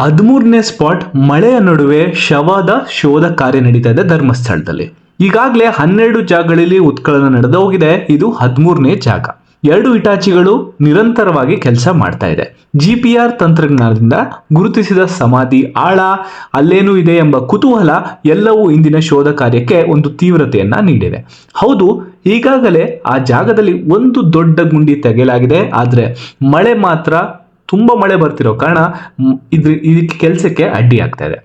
ಹದಿಮೂರನೇ ಸ್ಪಾಟ್ ಮಳೆಯ ನಡುವೆ ಶವದ ಶೋಧ ಕಾರ್ಯ ನಡೀತಾ ಇದೆ ಧರ್ಮಸ್ಥಳದಲ್ಲಿ. ಈಗಾಗಲೇ ಹನ್ನೆರಡು ಜಾಗಗಳಲ್ಲಿ ಉತ್ಖನನ ನಡೆದು ಹೋಗಿದೆ. ಇದು ಹದಿಮೂರನೇ ಜಾಗ. ಎರಡು ಇಟಾಚಿಗಳು ನಿರಂತರವಾಗಿ ಕೆಲಸ ಮಾಡ್ತಾ ಇದೆ. ಜಿ ಪಿ ಆರ್ ತಂತ್ರಜ್ಞಾನದಿಂದ ಗುರುತಿಸಿದ ಸಮಾಧಿ ಆಳ, ಅಲ್ಲೇನೂ ಇದೆ ಎಂಬ ಕುತೂಹಲ ಎಲ್ಲವೂ ಇಂದಿನ ಶೋಧ ಕಾರ್ಯಕ್ಕೆ ಒಂದು ತೀವ್ರತೆಯನ್ನ ನೀಡಿದೆ. ಹೌದು, ಈಗಾಗಲೇ ಆ ಜಾಗದಲ್ಲಿ ಒಂದು ದೊಡ್ಡ ಗುಂಡಿ ತೆಗೆಯಲಾಗಿದೆ. ಆದರೆ ಮಳೆ ಮಾತ್ರ ತುಂಬ ಮಳೆ ಬರ್ತಿರೋ ಕಾರಣ ಇದ್ರ ಇದಕ್ಕೆ ಕೆಲಸಕ್ಕೆ ಅಡ್ಡಿ ಆಗ್ತಾ ಇದೆ.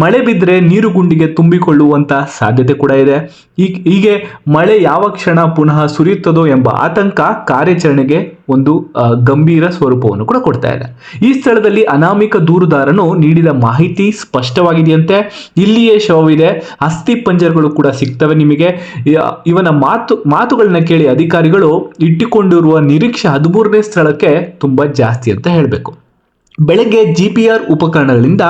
ಮಳೆ ಬಿದ್ದರೆ ನೀರು ಗುಂಡಿಗೆ ತುಂಬಿಕೊಳ್ಳುವಂಥ ಸಾಧ್ಯತೆ ಕೂಡ ಇದೆ. ಹೀಗೆ ಮಳೆ ಯಾವ ಕ್ಷಣ ಪುನಃ ಸುರಿಯುತ್ತದೋ ಎಂಬ ಆತಂಕ ಕಾರ್ಯಾಚರಣೆಗೆ ಒಂದು ಗಂಭೀರ ಸ್ವರೂಪವನ್ನು ಕೂಡ ಕೊಡ್ತಾ ಇದೆ. ಈ ಸ್ಥಳದಲ್ಲಿ ಅನಾಮಿಕ ದೂರುದಾರನು ನೀಡಿದ ಮಾಹಿತಿ ಸ್ಪಷ್ಟವಾಗಿದೆಯಂತೆ. ಇಲ್ಲಿಯೇ ಶವವಿದೆ. ಅಸ್ಥಿ ಪಂಜರಗಳು ಕೂಡ ಸಿಗ್ತವೆ ನಿಮಗೆ. ಇವನ ಮಾತು, ಮಾತುಗಳನ್ನ ಕೇಳಿ ಅಧಿಕಾರಿಗಳು ಇಟ್ಟುಕೊಂಡಿರುವ ನಿರೀಕ್ಷೆ ಹದಿಮೂರನೇ ಸ್ಥಳಕ್ಕೆ ತುಂಬಾ ಜಾಸ್ತಿ ಅಂತ ಹೇಳಬೇಕು. ಬೆಳಗ್ಗೆ ಜಿ ಪಿ ಆರ್ ಉಪಕರಣಗಳಿಂದ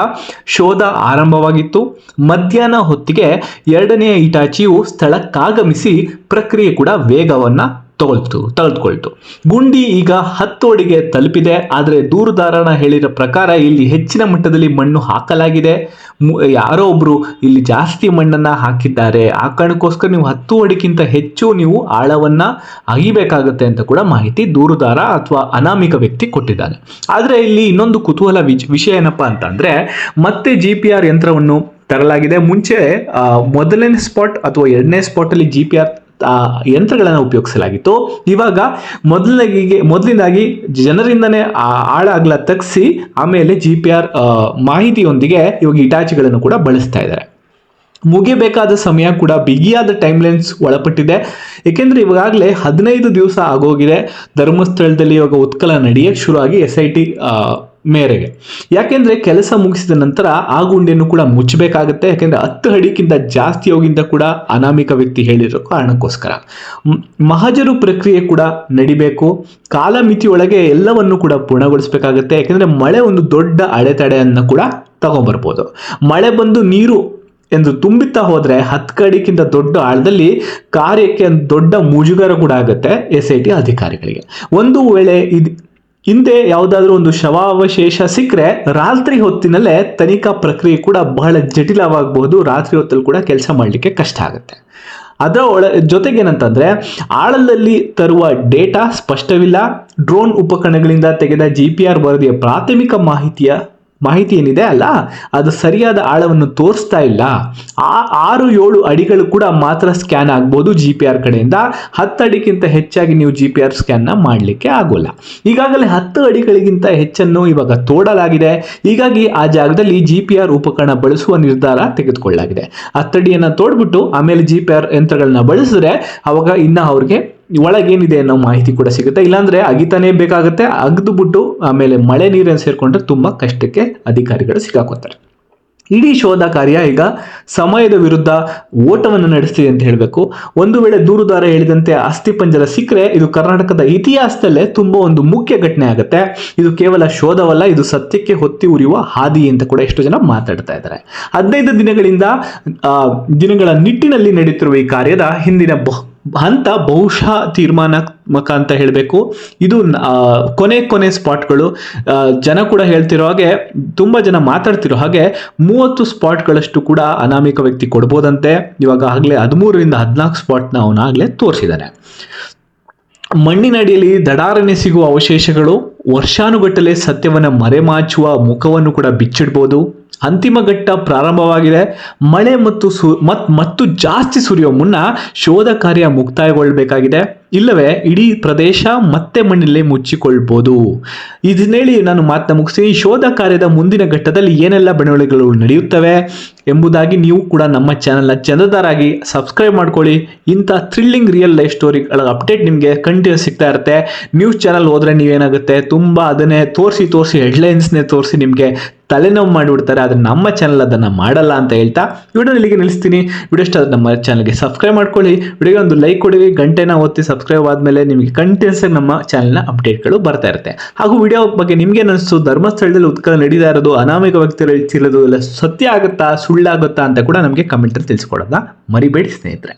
ಶೋಧ ಆರಂಭವಾಗಿತ್ತು. ಮಧ್ಯಾಹ್ನ ಹೊತ್ತಿಗೆ ಎರಡನೆಯ ಇಟಾಚಿಯು ಸ್ಥಳಕ್ಕಾಗಮಿಸಿ ಪ್ರಕ್ರಿಯೆ ಕೂಡ ವೇಗವನ್ನ ತಗೊಳ್ತು ತಳೆದುಕೊಳ್ತು ಗುಂಡಿ ಈಗ ಹತ್ತು ಅಡಿಗೆ ತಲುಪಿದೆ, ಆದರೆ ದೂರುದಾರನ ಹೇಳಿರೋ ಪ್ರಕಾರ ಇಲ್ಲಿ ಹೆಚ್ಚಿನ ಮಟ್ಟದಲ್ಲಿ ಮಣ್ಣು ಹಾಕಲಾಗಿದೆ. ಯಾರೋ ಒಬ್ರು ಇಲ್ಲಿ ಜಾಸ್ತಿ ಮಣ್ಣನ್ನ ಹಾಕಿದ್ದಾರೆ. ಆ ಕಾರಣಕ್ಕೋಸ್ಕರ ನೀವು ಹತ್ತು ಅಡಿಗಿಂತ ಹೆಚ್ಚು ನೀವು ಆಳವನ್ನ ಅಗಿಬೇಕಾಗುತ್ತೆ ಅಂತ ಕೂಡ ಮಾಹಿತಿ ದೂರುದಾರ ಅಥವಾ ಅನಾಮಿಕ ವ್ಯಕ್ತಿ ಕೊಟ್ಟಿದ್ದಾನೆ ಆದರೆ ಇಲ್ಲಿ ಇನ್ನೊಂದು ಕುತೂಹಲ ವಿಷಯ ಏನಪ್ಪ ಅಂತಂದ್ರೆ, ಮತ್ತೆ ಜಿ ಪಿ ಆರ್ ಯಂತ್ರವನ್ನು ತರಲಾಗಿದೆ. ಮುಂಚೆ ಮೊದಲನೇ ಸ್ಪಾಟ್ ಅಥವಾ ಎರಡನೇ ಸ್ಪಾಟ್ ಅಲ್ಲಿ ಜಿ ಪಿ ಆರ್ ಯಂತ್ರಗಳನ್ನು ಉಪಯೋಗಿಸಲಾಗಿತ್ತು. ಇವಾಗ ಮೊದಲಿಗೆ ಮೊದಲಿನಾಗಿ ಜನರಿಂದನೇ ಅಗಲ ತಗ್ಸಿ ಆಮೇಲೆ ಜಿ ಪಿ ಆರ್ ಮಾಹಿತಿಯೊಂದಿಗೆ ಇವಾಗ ಇಟಾಚಿಗಳನ್ನು ಕೂಡ ಬಳಸ್ತಾ ಇದ್ದಾರೆ. ಮುಗಿಬೇಕಾದ ಸಮಯ ಕೂಡ ಬಿಗಿಯಾದ ಟೈಮ್ ಲೈನ್ಸ್ ಒಳಪಟ್ಟಿದೆ. ಏಕೆಂದ್ರೆ ಇವಾಗಲೇ ಹದಿನೈದು ದಿವಸ ಆಗೋಗಿದೆ. ಧರ್ಮಸ್ಥಳದಲ್ಲಿ ಇವಾಗ ಉತ್ಕಲ ನಡೆಯಕ್ಕೆ ಶುರುವಾಗಿ ಎಸ್ ಐ ಟಿ ಮೇರೆಗೆ. ಯಾಕೆಂದ್ರೆ ಕೆಲಸ ಮುಗಿಸಿದ ನಂತರ ಆ ಗುಂಡಿಯನ್ನು ಕೂಡ ಮುಚ್ಚಬೇಕಾಗುತ್ತೆ. ಯಾಕೆಂದ್ರೆ ಹತ್ತು ಅಡಿಗಿಂತ ಜಾಸ್ತಿ ಹೋಗಿಂದ ಕೂಡ ಅನಾಮಿಕ ವ್ಯಕ್ತಿ ಹೇಳಿರೋ ಕಾರಣಕ್ಕೋಸ್ಕರ. ಮಹಜರು ಪ್ರಕ್ರಿಯೆ ಕೂಡ ನಡಿಬೇಕು. ಕಾಲಮಿತಿಯೊಳಗೆ ಎಲ್ಲವನ್ನು ಕೂಡ ಪೂರ್ಣಗೊಳಿಸಬೇಕಾಗುತ್ತೆ. ಯಾಕೆಂದ್ರೆ ಮಳೆ ಒಂದು ದೊಡ್ಡ ಅಡೆತಡೆಯನ್ನು ಕೂಡ ತಗೊಂಡ್ಬರ್ಬೋದು ಮಳೆ ಬಂದು ನೀರು ಎಂದು ತುಂಬುತ್ತಾ ಹೋದ್ರೆ ಹತ್ತು ದೊಡ್ಡ ಆಳದಲ್ಲಿ ಕಾರ್ಯಕ್ಕೆ ದೊಡ್ಡ ಮುಜುಗರ ಕೂಡ ಆಗುತ್ತೆ ಎಸ್ ಐ ಟಿ ಅಧಿಕಾರಿಗಳಿಗೆ. ಒಂದು ವೇಳೆ ಇದು ಹಿಂದೆ ಯಾವುದಾದ್ರೂ ಒಂದು ಶವಾವಶೇಷ ಸಿಕ್ಕರೆ ರಾತ್ರಿ ಹೊತ್ತಿನಲ್ಲೇ ತನಿಖಾ ಪ್ರಕ್ರಿಯೆ ಕೂಡ ಬಹಳ ಜಟಿಲವಾಗಬಹುದು. ರಾತ್ರಿ ಹೊತ್ತಲ್ಲಿ ಕೂಡ ಕೆಲಸ ಮಾಡಲಿಕ್ಕೆ ಕಷ್ಟ ಆಗುತ್ತೆ. ಅದರ ಒಳ ಜೊತೆಗೇನಂತಂದ್ರೆ ಆಳದಲ್ಲಿ ತರುವ ಡೇಟಾ ಸ್ಪಷ್ಟವಿಲ್ಲ. ಡ್ರೋನ್ ಉಪಕರಣಗಳಿಂದ ತೆಗೆದ ಜಿ ಪಿ ಆರ್ ವರದಿಯ ಪ್ರಾಥಮಿಕ ಮಾಹಿತಿಯ ಮಾಹಿತಿ ಏನಿದೆ ಅಲ್ಲ? ಅದು ಸರಿಯಾದ ಆಳವನ್ನು ತೋರಿಸ್ತಾ ಇಲ್ಲ. ಆ ಆರು ಏಳು ಅಡಿಗಳು ಕೂಡ ಮಾತ್ರ ಸ್ಕ್ಯಾನ್ ಆಗ್ಬೋದು ಜಿ ಪಿ ಆರ್ ಕಡೆಯಿಂದ. ಹತ್ತು ಅಡಿಗಿಂತ ಹೆಚ್ಚಾಗಿ ನೀವು ಜಿ ಪಿ ಆರ್ ಸ್ಕ್ಯಾನ್ನ ಮಾಡಲಿಕ್ಕೆ ಆಗೋಲ್ಲ. ಈಗಾಗಲೇ ಹತ್ತು ಅಡಿಗಳಿಗಿಂತ ಹೆಚ್ಚನ್ನು ಇವಾಗ ತೋಡಲಾಗಿದೆ. ಹೀಗಾಗಿ ಆ ಜಾಗದಲ್ಲಿ ಜಿ ಪಿ ಆರ್ ಉಪಕರಣ ಬಳಸುವ ನಿರ್ಧಾರ ತೆಗೆದುಕೊಳ್ಳಲಾಗಿದೆ. ಹತ್ತಡಿಯನ್ನು ತೋಡ್ಬಿಟ್ಟು ಆಮೇಲೆ ಜಿ ಪಿ ಆರ್ ಯಂತ್ರಗಳನ್ನ ಬಳಸಿದ್ರೆ ಅವಾಗ ಇನ್ನ ಅವ್ರಿಗೆ ಒಳಗೇನಿದೆ ಅನ್ನೋ ಮಾಹಿತಿ ಕೂಡ ಸಿಗುತ್ತೆ. ಇಲ್ಲಾಂದ್ರೆ ಅಗಿತಾನೇ ಬೇಕಾಗುತ್ತೆ. ಅಗ್ದು ಬಿಟ್ಟು ಆಮೇಲೆ ಮಳೆ ನೀರನ್ನು ಸೇರ್ಕೊಂಡ್ರೆ ತುಂಬಾ ಕಷ್ಟಕ್ಕೆ ಅಧಿಕಾರಿಗಳು ಸಿಕ್ಕಾಕೋತಾರೆ ಇಡೀ ಶೋಧ ಕಾರ್ಯ ಈಗ ಸಮಯದ ವಿರುದ್ಧ ಓಟವನ್ನು ನಡೆಸ್ತಿದೆ ಅಂತ ಹೇಳಬೇಕು. ಒಂದು ವೇಳೆ ದೂರುದಾರ ಹೇಳಿದಂತೆ ಅಸ್ಥಿಪಂಜರ ಸಿಕ್ಕರೆ ಇದು ಕರ್ನಾಟಕದ ಇತಿಹಾಸದಲ್ಲೇ ತುಂಬಾ ಒಂದು ಮುಖ್ಯ ಘಟನೆ ಆಗುತ್ತೆ. ಇದು ಕೇವಲ ಶೋಧವಲ್ಲ, ಇದು ಸತ್ಯಕ್ಕೆ ಹೊತ್ತಿ ಉರಿಯುವ ಹಾದಿ ಅಂತ ಕೂಡ ಎಷ್ಟು ಜನ ಮಾತಾಡ್ತಾ ಇದ್ದಾರೆ. ಹದಿನೈದು ದಿನಗಳಿಂದ ದಿನಗಳ ನಿಟ್ಟಿನಲ್ಲಿ ನಡೆಯುತ್ತಿರುವ ಈ ಕಾರ್ಯದ ಹಿಂದಿನ ಬಹು ಹಂತ ಬಹುಶಃ ತೀರ್ಮಾನಾತ್ಮಕ ಅಂತ ಹೇಳಬೇಕು. ಇದು ಕೊನೆ ಕೊನೆ ಸ್ಪಾಟ್ಗಳು. ಜನ ಕೂಡ ಹೇಳ್ತಿರೋ ಹಾಗೆ, ತುಂಬ ಜನ ಮಾತಾಡ್ತಿರೋ ಹಾಗೆ, ಮೂವತ್ತು ಸ್ಪಾಟ್ಗಳಷ್ಟು ಕೂಡ ಅನಾಮಿಕ ವ್ಯಕ್ತಿ ಕೊಡ್ಬೋದಂತೆ. ಇವಾಗ ಆಗಲೇ ಹದಿಮೂರರಿಂದ ಹದಿನಾಲ್ಕು ಸ್ಪಾಟ್ನ ಅವನಾಗಲೇ ತೋರಿಸಿದ್ದಾನೆ ಮಣ್ಣಿನಡಿಯಲ್ಲಿ ದಡಾರನೆ ಸಿಗುವ ಅವಶೇಷಗಳು, ವರ್ಷಾನುಗಟ್ಟಲೆ ಸತ್ಯವನ್ನು ಮರೆಮಾಚುವ ಮುಖವನ್ನು ಕೂಡ ಬಿಚ್ಚಿಡ್ಬೋದು. ಅಂತಿಮ ಘಟ್ಟ ಪ್ರಾರಂಭವಾಗಿದೆ. ಮಳೆ ಮತ್ತು ಸು, ಮತ್, ಮತ್ತು ಜಾಸ್ತಿ ಸುರಿಯೋ ಮುನ್ನ ಶೋಧ ಕಾರ್ಯ ಮುಕ್ತಾಯಗೊಳ್ಳಬೇಕಾಗಿದೆ ಇಲ್ಲವೇ, ಇಡೀ ಪ್ರದೇಶ ಮತ್ತೆ ಮಣ್ಣಲ್ಲೇ ಮುಚ್ಚಿಕೊಳ್ಬೋದು. ಇದನ್ನೇಳಿ ನಾನು ಮಾತನ್ನ ಮುಗಿಸಿ ಶೋಧ ಕಾರ್ಯದ ಮುಂದಿನ ಘಟ್ಟದಲ್ಲಿ ಏನೆಲ್ಲ ಬೆಳವಣಿಗೆಗಳು ನಡೆಯುತ್ತವೆ ಎಂಬುದಾಗಿ ನೀವು ಕೂಡ ನಮ್ಮ ಚಾನಲ್ನ ಚಂದದಾರಾಗಿ ಸಬ್ಸ್ಕ್ರೈಬ್ ಮಾಡ್ಕೊಳ್ಳಿ. ಇಂಥ ಥ್ರಿಲ್ಲಿಂಗ್ ರಿಯಲ್ ಲೈಫ್ ಸ್ಟೋರಿಗಳ ಅಪ್ಡೇಟ್ ನಿಮಗೆ ಕಂಟಿನ್ಯೂಸ್ ಸಿಗ್ತಾ ಇರುತ್ತೆ. ನ್ಯೂಸ್ ಚಾನಲ್ ಹೋದರೆ ನೀವೇನಾಗುತ್ತೆ, ತುಂಬ ಅದನ್ನೇ ತೋರಿಸಿ ತೋರಿಸಿ ಹೆಡ್ಲೈನ್ಸ್ನೇ ತೋರಿಸಿ ನಿಮಗೆ ತಲೆನೋವು ಮಾಡಿಬಿಡ್ತಾರೆ, ಆದರೆ ನಮ್ಮ ಚಾನಲ್ ಅದನ್ನು ಮಾಡಲ್ಲ ಅಂತ ಹೇಳ್ತಾ ವಿಡಿಯೋ ಇಲ್ಲಿಗೆ ನಿಲ್ಲಿಸ್ತೀನಿ. ವಿಡಿಯೋ ಇಷ್ಟ ನಮ್ಮ ಚಾನಲ್ಗೆ ಸಬ್ಸ್ಕ್ರೈಬ್ ಮಾಡ್ಕೊಳ್ಳಿ. ವಿಡಿಯೋಗೆ ಒಂದು ಲೈಕ್ ಕೊಡಿ, ಗಂಟೆನ ಒತ್ತಿ ಸಬ್ಸ್ಕ್ರೈಬ್ ಆದಮೇಲೆ ನಿಮಗೆ ಕಂಟಿನ್ಯೂಸ್ ನಮ್ಮ ಚಾನಲ್ನ ಅಪ್ಡೇಟ್ಗಳು ಬರ್ತಾ ಇರುತ್ತೆ. ಹಾಗೂ ವಿಡಿಯೋ ಬಗ್ಗೆ ನಿಮಗೆ ಅನಿಸ್ತು ಧರ್ಮಸ್ಥಳದಲ್ಲಿ ಉತ್ಕಲ ನಡೀತಾ ಇರೋದು, ಅನಾಮಿಕ ವ್ಯಕ್ತಿಗಳು ಇಲ್ಲ ಸತ್ಯ ಆಗುತ್ತಾ ಸುಳ್ಳಾಗುತ್ತಾ ಅಂತ ಕೂಡ ನಮಗೆ ಕಮೆಂಟಲ್ಲಿ ತಿಳಿಸ್ಕೊಡೋದ ಮರಿಬೇಡಿ ಸ್ನೇಹಿತರೆ.